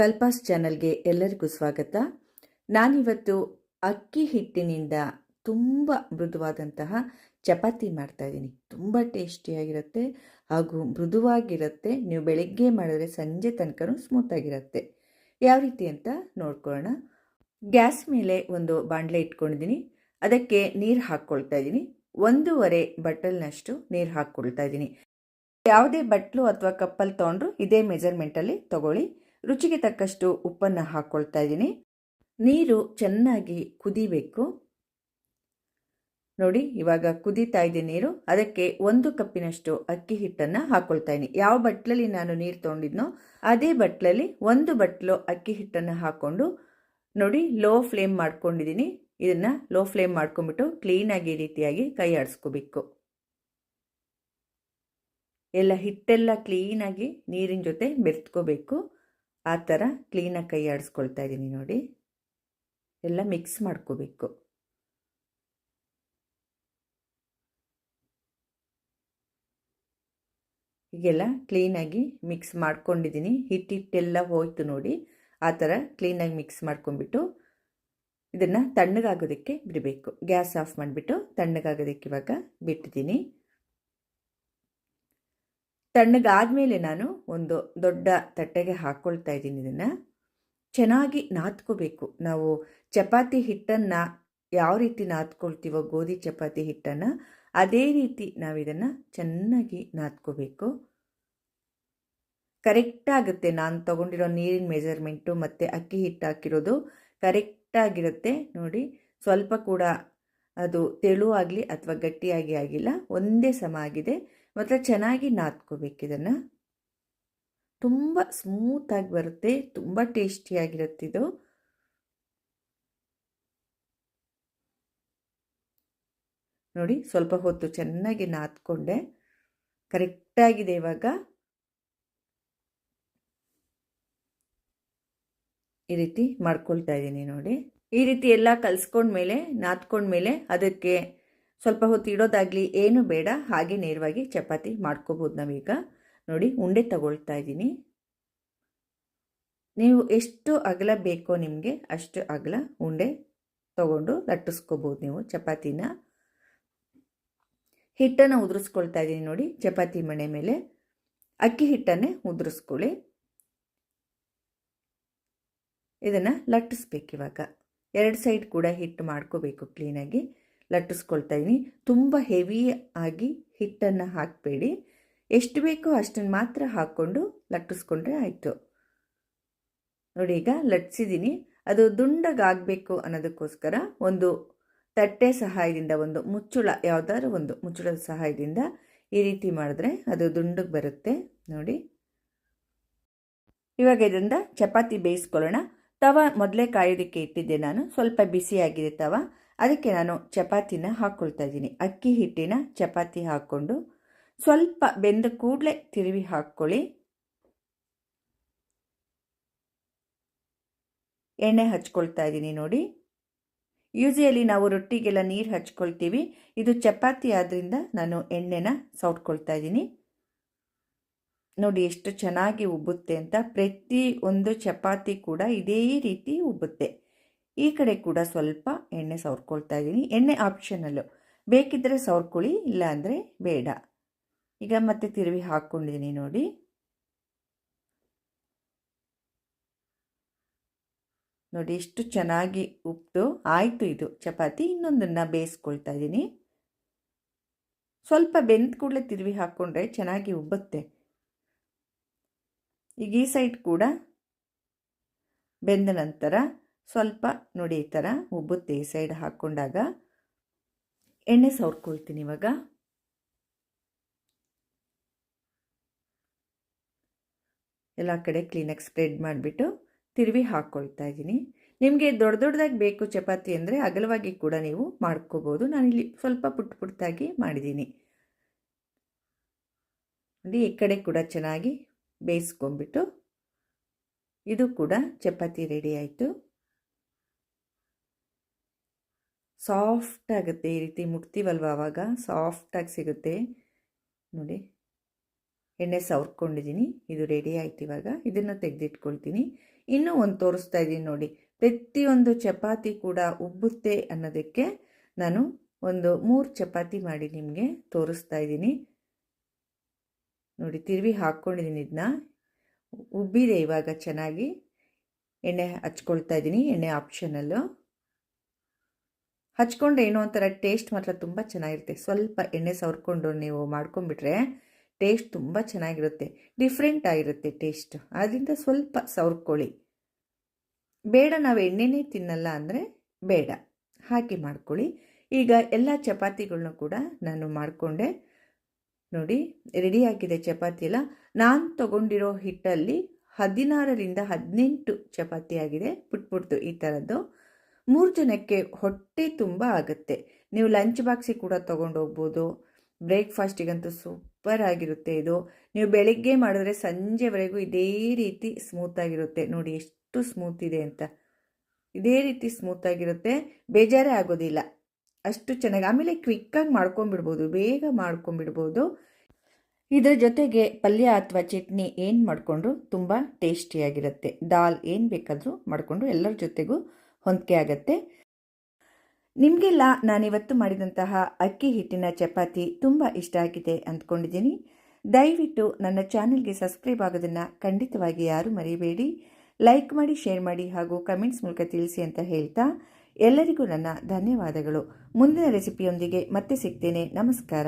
ಕಲ್ಪಾಸ್ ಚಾನಲ್ಗೆ ಎಲ್ಲರಿಗೂ ಸ್ವಾಗತ. ನಾನಿವತ್ತು ಅಕ್ಕಿ ಹಿಟ್ಟಿನಿಂದ ತುಂಬ ಮೃದುವಾದಂತಹ ಚಪಾತಿ ಮಾಡ್ತಾ ಇದ್ದೀನಿ. ತುಂಬ ಟೇಸ್ಟಿಯಾಗಿರುತ್ತೆ ಹಾಗೂ ಮೃದುವಾಗಿರುತ್ತೆ. ನೀವು ಬೆಳಗ್ಗೆ ಮಾಡಿದ್ರೆ ಸಂಜೆ ತನಕ ಸ್ಮೂತಾಗಿರುತ್ತೆ ಯಾವ ರೀತಿ ಅಂತ ನೋಡ್ಕೊಳ್ಳೋಣ. ಗ್ಯಾಸ್ ಮೇಲೆ ಒಂದು ಬಾಣಲೆ ಇಟ್ಕೊಂಡಿದ್ದೀನಿ. ಅದಕ್ಕೆ ನೀರು ಹಾಕ್ಕೊಳ್ತಾ ಇದ್ದೀನಿ. ಒಂದೂವರೆ ಬಟ್ಟಲ್ನಷ್ಟು ನೀರು ಹಾಕ್ಕೊಳ್ತಾ ಇದ್ದೀನಿ. ಯಾವುದೇ ಬಟ್ಲು ಅಥವಾ ಕಪ್ಪಲ್ಲಿ ತೊಗೊಂಡ್ರು ಇದೇ ಮೆಜರ್ಮೆಂಟಲ್ಲಿ ತಗೊಳ್ಳಿ. ರುಚಿಗೆ ತಕ್ಕಷ್ಟು ಉಪ್ಪನ್ನು ಹಾಕ್ಕೊಳ್ತಾ ಇದ್ದೀನಿ. ನೀರು ಚೆನ್ನಾಗಿ ಕುದಿಬೇಕು. ನೋಡಿ, ಇವಾಗ ಕುದೀತಾ ಇದೆ ನೀರು. ಅದಕ್ಕೆ ಒಂದು ಕಪ್ಪಿನಷ್ಟು ಅಕ್ಕಿ ಹಿಟ್ಟನ್ನು ಹಾಕ್ಕೊಳ್ತಾ ಇದ್ದೀನಿ. ಯಾವ ಬಟ್ಲಲ್ಲಿ ನಾನು ನೀರು ತೊಗೊಂಡಿದ್ನೋ ಅದೇ ಬಟ್ಲಲ್ಲಿ ಒಂದು ಬಟ್ಲು ಅಕ್ಕಿ ಹಿಟ್ಟನ್ನು ಹಾಕ್ಕೊಂಡು ನೋಡಿ, ಲೋ ಫ್ಲೇಮ್ ಮಾಡ್ಕೊಂಡಿದ್ದೀನಿ. ಇದನ್ನು ಲೋ ಫ್ಲೇಮ್ ಮಾಡ್ಕೊಂಬಿಟ್ಟು ಕ್ಲೀನಾಗಿ ರೀತಿಯಾಗಿ ಕೈ ಆಡಿಸ್ಕೋಬೇಕು. ಎಲ್ಲ ಹಿಟ್ಟೆಲ್ಲ ಕ್ಲೀನಾಗಿ ನೀರಿನ ಜೊತೆ ಬೆರೆತ್ಕೋಬೇಕು. ಆ ಥರ ಕ್ಲೀನಾಗಿ ಕೈ ಆಡಿಸ್ಕೊಳ್ತಾ ಇದ್ದೀನಿ ನೋಡಿ. ಎಲ್ಲ ಮಿಕ್ಸ್ ಮಾಡ್ಕೋಬೇಕು. ಹೀಗೆಲ್ಲ ಕ್ಲೀನಾಗಿ ಮಿಕ್ಸ್ ಮಾಡ್ಕೊಂಡಿದ್ದೀನಿ. ಹಿಟ್ಟಿಟ್ಟೆಲ್ಲ ಹೋಯ್ತು ನೋಡಿ. ಆ ಥರ ಕ್ಲೀನಾಗಿ ಮಿಕ್ಸ್ ಮಾಡ್ಕೊಂಡ್ಬಿಟ್ಟು ಇದನ್ನು ತಣ್ಣಗಾಗೋದಕ್ಕೆ ಬಿಡಬೇಕು. ಗ್ಯಾಸ್ ಆಫ್ ಮಾಡಿಬಿಟ್ಟು ತಣ್ಣಗಾಗೋದಕ್ಕೆ ಇವಾಗ ಬಿಟ್ಟಿದ್ದೀನಿ. ತಣ್ಣಗಾದಮೇಲೆ ನಾನು ಒಂದು ದೊಡ್ಡ ತಟ್ಟೆಗೆ ಹಾಕ್ಕೊಳ್ತಾ ಇದ್ದೀನಿ ಇದನ್ನು. ಚೆನ್ನಾಗಿ ನಾದ್ಕೋಬೇಕು. ನಾವು ಚಪಾತಿ ಹಿಟ್ಟನ್ನು ಯಾವ ರೀತಿ ನಾದ್ಕೊಳ್ತೀವೋ ಗೋಧಿ ಚಪಾತಿ ಹಿಟ್ಟನ್ನು, ಅದೇ ರೀತಿ ನಾವು ಇದನ್ನು ಚೆನ್ನಾಗಿ ನಾದ್ಕೋಬೇಕು. ಕರೆಕ್ಟಾಗುತ್ತೆ ನಾನು ತಗೊಂಡಿರೋ ನೀರಿನ ಮೆಜರ್ಮೆಂಟು ಮತ್ತು ಅಕ್ಕಿ ಹಿಟ್ಟು ಹಾಕಿರೋದು ಕರೆಕ್ಟಾಗಿರುತ್ತೆ ನೋಡಿ, ಸ್ವಲ್ಪ ಕೂಡ ಅದು ತೆಳುವಾಗಲಿ ಅಥವಾ ಗಟ್ಟಿಯಾಗಿ ಆಗಿಲ್ಲ. ಒಂದೇ ಸಮ ಆಗಿದೆ. ಮಾತ್ರ ಚೆನ್ನಾಗಿ ನಾದ್ಕೋಬೇಕು ಇದನ್ನು. ತುಂಬ ಸ್ಮೂತಾಗಿ ಬರುತ್ತೆ, ತುಂಬ ಟೇಸ್ಟಿಯಾಗಿರುತ್ತೆ ಇದು. ನೋಡಿ, ಸ್ವಲ್ಪ ಹೊತ್ತು ಚೆನ್ನಾಗಿ ನಾದ್ಕೊಂಡೆ. ಕರೆಕ್ಟಾಗಿದೆ ಇವಾಗ. ಈ ರೀತಿ ಮಾಡ್ಕೊಳ್ತಾ ಇದ್ದೀನಿ ನೋಡಿ. ಈ ರೀತಿ ಎಲ್ಲ ಕಲಿಸ್ಕೊಂಡ್ಮೇಲೆ, ನಾದ್ಕೊಂಡ್ಮೇಲೆ ಅದಕ್ಕೆ ಸ್ವಲ್ಪ ಹೊತ್ತು ಇಡೋದಾಗಲಿ ಏನು ಬೇಡ, ಹಾಗೆ ನೇರವಾಗಿ ಚಪಾತಿ ಮಾಡ್ಕೋಬೋದು ನಾವೀಗ. ನೋಡಿ, ಉಂಡೆ ತಗೊಳ್ತಾ ಇದ್ದೀನಿ. ನೀವು ಎಷ್ಟು ಅಗಲ ಬೇಕೋ ನಿಮಗೆ ಅಷ್ಟು ಅಗಲ ಉಂಡೆ ತಗೊಂಡು ಲಟ್ಟಿಸ್ಕೋಬೋದು ನೀವು ಚಪಾತಿನ. ಹಿಟ್ಟನ್ನು ಉದುರಿಸ್ಕೊಳ್ತಾ ಇದ್ದೀನಿ ನೋಡಿ, ಚಪಾತಿ ಮಣೆ ಮೇಲೆ. ಅಕ್ಕಿ ಹಿಟ್ಟನ್ನೇ ಉದುರಿಸ್ಕೊಳ್ಳಿ. ಇದನ್ನು ಲಟ್ಟಿಸ್ಬೇಕು ಇವಾಗ. ಎರಡು ಸೈಡ್ ಕೂಡ ಹಿಟ್ಟು ಮಾಡ್ಕೋಬೇಕು ಕ್ಲೀನಾಗಿ. ಲಟ್ಟಿಸ್ಕೊಳ್ತಾ ಇದ್ದೀನಿ ತುಂಬ ಹೆವಿ ಆಗಿ ಹಿಟ್ಟನ್ನು ಹಾಕಬೇಡಿ. ಎಷ್ಟು ಬೇಕೋ ಅಷ್ಟನ್ನು ಮಾತ್ರ ಹಾಕ್ಕೊಂಡು ಲಟ್ಟಿಸ್ಕೊಂಡ್ರೆ ಆಯಿತು. ನೋಡಿ ಈಗ ಲಟ್ಟಿಸಿದ್ದೀನಿ ಅದು ದುಂಡಗಾಗಬೇಕು ಅನ್ನೋದಕ್ಕೋಸ್ಕರ ಒಂದು ತಟ್ಟೆ ಸಹಾಯದಿಂದ, ಒಂದು ಮುಚ್ಚುಳ, ಯಾವುದಾದ್ರು ಒಂದು ಮುಚ್ಚುಳದ ಸಹಾಯದಿಂದ ಈ ರೀತಿ ಮಾಡಿದ್ರೆ ಅದು ದುಂಡಗೆ ಬರುತ್ತೆ. ನೋಡಿ. ಇವಾಗ ಇದರಿಂದ ಚಪಾತಿ ಬೇಯಿಸ್ಕೊಳ್ಳೋಣ. ತವ ಮೊದಲೇ ಕಾಯೋದಕ್ಕೆ ಇಟ್ಟಿದ್ದೆ ನಾನು. ಸ್ವಲ್ಪ ಬಿಸಿಯಾಗಿದೆ ತವ. ಅದಕ್ಕೆ ನಾನು ಚಪಾತಿನ ಹಾಕ್ಕೊಳ್ತಾ ಇದ್ದೀನಿ. ಅಕ್ಕಿ ಹಿಟ್ಟಿನ ಚಪಾತಿ ಹಾಕ್ಕೊಂಡು ಸ್ವಲ್ಪ ಬೆಂದ ಕೂಡಲೇ ತಿರುವಿ ಹಾಕ್ಕೊಳ್ಳಿ. ಎಣ್ಣೆ ಹಚ್ಕೊಳ್ತಾ ಇದ್ದೀನಿ ನೋಡಿ. ಯೂಸಿಯಲಿ ನಾವು ರೊಟ್ಟಿಗೆಲ್ಲ ನೀರು ಹಚ್ಕೊಳ್ತೀವಿ. ಇದು ಚಪಾತಿ ಆದ್ದರಿಂದ ನಾನು ಎಣ್ಣೆನ ಸೌಟ್ಕೊಳ್ತಾ ಇದ್ದೀನಿ. ನೋಡಿ ಎಷ್ಟು ಚೆನ್ನಾಗಿ ಉಬ್ಬುತ್ತೆ ಅಂತ. ಪ್ರತಿ ಒಂದು ಚಪಾತಿ ಕೂಡ ಇದೇ ರೀತಿ ಉಬ್ಬುತ್ತೆ. ಈ ಕಡೆ ಕೂಡ ಸ್ವಲ್ಪ ಎಣ್ಣೆ ಸವರ್ಕೊಳ್ತಾ ಇದ್ದೀನಿ. ಎಣ್ಣೆ ಆಪ್ಷನಲ್ಲು ಬೇಕಿದ್ದರೆ ಸವರ್ಕೊಳ್ಳಿ ಇಲ್ಲ ಅಂದರೆ ಬೇಡ. ಈಗ ಮತ್ತೆ ತಿರುವಿ ಹಾಕ್ಕೊಂಡಿದ್ದೀನಿ ನೋಡಿ. ನೋಡಿ ಎಷ್ಟು ಚೆನ್ನಾಗಿ ಉಪ್ಪು ಆಯಿತು ಇದು ಚಪಾತಿ. ಇನ್ನೊಂದನ್ನು ಬೇಯಿಸ್ಕೊಳ್ತಾ ಇದ್ದೀನಿ. ಸ್ವಲ್ಪ ಬೆಂದ ಕೂಡಲೇ ತಿರುವಿ ಹಾಕ್ಕೊಂಡ್ರೆ ಚೆನ್ನಾಗಿ ಉಬ್ಬುತ್ತೆ. ಈಗ ಈ ಸೈಡ್ ಕೂಡ ಬೆಂದ ನಂತರ ಸ್ವಲ್ಪ ನೋಡಿ ಈ ಥರ ಉಬ್ಬುತ್ತೆ ಈ ಸೈಡ್ ಹಾಕ್ಕೊಂಡಾಗ. ಎಣ್ಣೆ ಸವರ್ಕೊಳ್ತೀನಿ ಇವಾಗ. ಎಲ್ಲ ಕಡೆ ಕ್ಲೀನಾಗಿ ಸ್ಪ್ರೆಡ್ ಮಾಡಿಬಿಟ್ಟು ತಿರುವಿ ಹಾಕ್ಕೊಳ್ತಾ ಇದ್ದೀನಿ. ನಿಮಗೆ ದೊಡ್ಡ ದೊಡ್ಡದಾಗಿ ಬೇಕು ಚಪಾತಿ ಅಂದರೆ ಅಗಲವಾಗಿ ಕೂಡ ನೀವು ಮಾಡ್ಕೋಬೋದು. ನಾನಿಲ್ಲಿ ಸ್ವಲ್ಪ ಪುಟ್ಟ ಪುಟ್ಟದಾಗಿ ಮಾಡಿದ್ದೀನಿ. ಈ ಕಡೆ ಕೂಡ ಚೆನ್ನಾಗಿ ಬೇಯಿಸ್ಕೊಂಬಿಟ್ಟು ಇದು ಕೂಡ ಚಪಾತಿ ರೆಡಿ ಆಯಿತು. ಸಾಫ್ಟ್ ಆಗುತ್ತೆ ಈ ರೀತಿ ಮುಟ್ತೀವಲ್ವ ಆವಾಗ. ಸಾಫ್ಟಾಗಿ ಸಿಗುತ್ತೆ. ನೋಡಿ, ಎಣ್ಣೆ ಸವರ್ಕೊಂಡಿದ್ದೀನಿ ಇದು ರೆಡಿ ಆಯ್ತು ಇವಾಗ. ಇದನ್ನು ತೆಗೆದಿಟ್ಕೊಳ್ತೀನಿ. ಇನ್ನೂ ಒಂದು ತೋರಿಸ್ತಾ ಇದ್ದೀನಿ ನೋಡಿ. ಪ್ರತಿಯೊಂದು ಚಪಾತಿ ಕೂಡ ಉಬ್ಬುತ್ತೆ ಅನ್ನೋದಕ್ಕೆ ನಾನು ಒಂದು ಮೂರು ಚಪಾತಿ ಮಾಡಿ ನಿಮಗೆ ತೋರಿಸ್ತಾ ಇದ್ದೀನಿ. ನೋಡಿ, ತಿರುವಿ ಹಾಕ್ಕೊಂಡಿದ್ದೀನಿ ಇದನ್ನ ಉಬ್ಬಿದೆ ಇವಾಗ ಚೆನ್ನಾಗಿ. ಎಣ್ಣೆ ಹಚ್ಕೊಳ್ತಾ ಇದ್ದೀನಿ. ಎಣ್ಣೆ ಆಪ್ಷನಲ್ಲು ಹಚ್ಕೊಂಡ್ರೆ ಏನೋ ಒಂಥರ ಟೇಸ್ಟ್ ಮಾತ್ರ ತುಂಬ ಚೆನ್ನಾಗಿರುತ್ತೆ. ಸ್ವಲ್ಪ ಎಣ್ಣೆ ಸವರ್ಕೊಂಡು ನೀವು ಮಾಡ್ಕೊಂಡ್ಬಿಟ್ರೆ ಟೇಸ್ಟ್ ತುಂಬ ಚೆನ್ನಾಗಿರುತ್ತೆ. ಡಿಫ್ರೆಂಟ್ ಆಗಿರುತ್ತೆ ಟೇಸ್ಟ್ ಆದ್ದರಿಂದ ಸ್ವಲ್ಪ ಸವರ್ಕೊಳ್ಳಿ. ಬೇಡ ನಾವು ಎಣ್ಣೆನೇ ತಿನ್ನಲ್ಲ ಅಂದರೆ ಬೇಡ. ಹಾಕಿ ಮಾಡ್ಕೊಳ್ಳಿ. ಈಗ ಎಲ್ಲ ಚಪಾತಿಗಳನ್ನೂ ಕೂಡ ನಾನು ಮಾಡಿಕೊಂಡೆ. ನೋಡಿ ರೆಡಿಯಾಗಿದೆ ಚಪಾತಿ ಎಲ್ಲ. ನಾನು ತಗೊಂಡಿರೋ ಹಿಟ್ಟಲ್ಲಿ ಹದಿನಾರರಿಂದ ಹದಿನೆಂಟು ಚಪಾತಿ ಆಗಿದೆ. ಪುಟ್ ಪುಟ್ದು ಈ ಥರದ್ದು ಮೂರು ಜನಕ್ಕೆ ಹೊಟ್ಟೆ ತುಂಬ ಆಗುತ್ತೆ. ನೀವು ಲಂಚ್ ಬಾಕ್ಸಿಗೆ ಕೂಡ ತೊಗೊಂಡು ಹೋಗ್ಬೋದು. ಬ್ರೇಕ್ಫಾಸ್ಟಿಗಂತೂ ಸೂಪರ್ ಆಗಿರುತ್ತೆ ಇದು. ನೀವು ಬೆಳಿಗ್ಗೆ ಮಾಡಿದ್ರೆ ಸಂಜೆವರೆಗೂ ಇದೇ ರೀತಿ ಸ್ಮೂತ್ ಆಗಿರುತ್ತೆ. ನೋಡಿ ಎಷ್ಟು ಸ್ಮೂತ್ ಇದೆ ಅಂತ. ಇದೇ ರೀತಿ ಸ್ಮೂತ್ ಆಗಿರುತ್ತೆ. ಬೇಜಾರೇ ಆಗೋದಿಲ್ಲ. ಅಷ್ಟು ಚೆನ್ನಾಗಿ, ಆಮೇಲೆ ಕ್ವಿಕ್ಕಾಗಿ ಮಾಡ್ಕೊಂಬಿಡ್ಬೋದು ಬೇಗ ಮಾಡ್ಕೊಂಬಿಡ್ಬೋದು ಇದರ ಜೊತೆಗೆ ಪಲ್ಯ ಅಥವಾ ಚಟ್ನಿ ಏನು ಮಾಡಿಕೊಂಡ್ರು? ತುಂಬ ಟೇಸ್ಟಿಯಾಗಿರುತ್ತೆ ದಾಲ್ ಏನು ಬೇಕಾದರೂ ಮಾಡಿಕೊಂಡು ಎಲ್ಲರ ಜೊತೆಗೂ ಹೊಂದಿಕೆ ಆಗುತ್ತೆ. ನಿಮಗೆಲ್ಲ ನಾನಿವತ್ತು ಮಾಡಿದಂತಹ ಅಕ್ಕಿ ಹಿಟ್ಟಿನ ಚಪಾತಿ ತುಂಬ ಇಷ್ಟ ಆಗಿದೆ ಅಂದ್ಕೊಂಡಿದ್ದೀನಿ. ದಯವಿಟ್ಟು ನನ್ನ ಚಾನೆಲ್ಗೆ ಸಬ್ಸ್ಕ್ರೈಬ್ ಆಗೋದನ್ನು ಖಂಡಿತವಾಗಿ ಯಾರೂ ಮರೆಯಬೇಡಿ ಲೈಕ್ ಮಾಡಿ, ಶೇರ್ ಮಾಡಿ ಹಾಗೂ ಕಮೆಂಟ್ಸ್ ಮೂಲಕ ತಿಳಿಸಿ ಅಂತ ಹೇಳ್ತಾ ಎಲ್ಲರಿಗೂ ನನ್ನ ಧನ್ಯವಾದಗಳು. ಮುಂದಿನ ರೆಸಿಪಿಯೊಂದಿಗೆ ಮತ್ತೆ ಸಿಗ್ತೇನೆ. ನಮಸ್ಕಾರ.